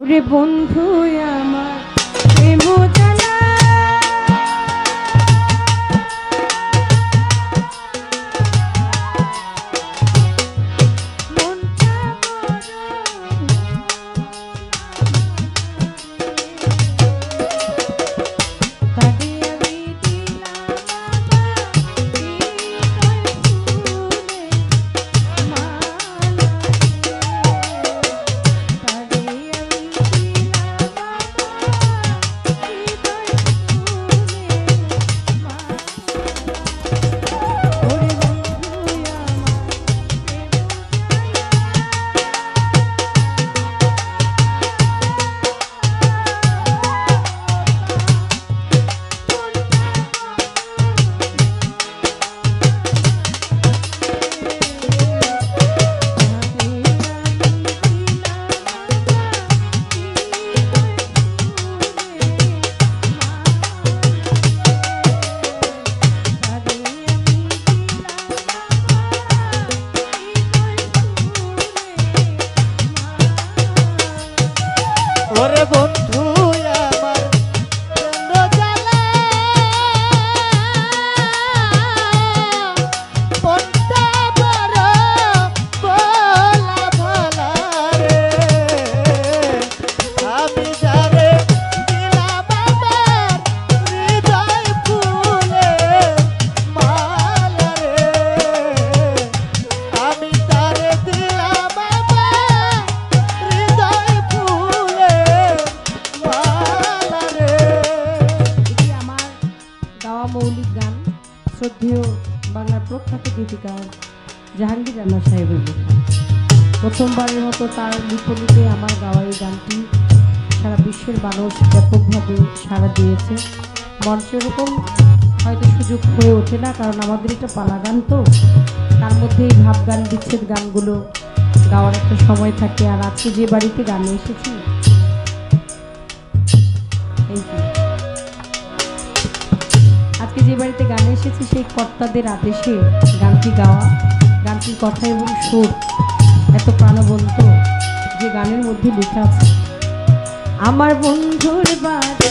রে বন্ধু আমার মৌলিক গান শ্রদ্ধেয় বাংলার প্রখ্যাত গীতিকার জাহাঙ্গীর রানা সাহেবের লেখা। প্রথমবারের মতো তার লিখনিতে আমার গাওয়া এই গানটি সারা বিশ্বের মানুষ ব্যাপকভাবে সাড়া দিয়েছে। মঞ্চে এরকম হয়তো সুযোগ হয়ে ওঠে না, কারণ আমাদের এটা পালা গান তো। তার মধ্যে এই ভাব গান বিচ্ছেদ গানগুলো গাওয়ার একটা সময় থাকে। আর আজকে যে বাড়িতে গানে এসেছি আজকে যে বাড়িতে গানে এসেছি, সেই কর্তাদের আদেশে গানটি গাওয়া, গানটির কথা এবং সুর এত প্রাণবন্ত যে গানের মধ্যে লেখা আছে, আমার বন্ধুর বাড়ি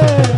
Yeah.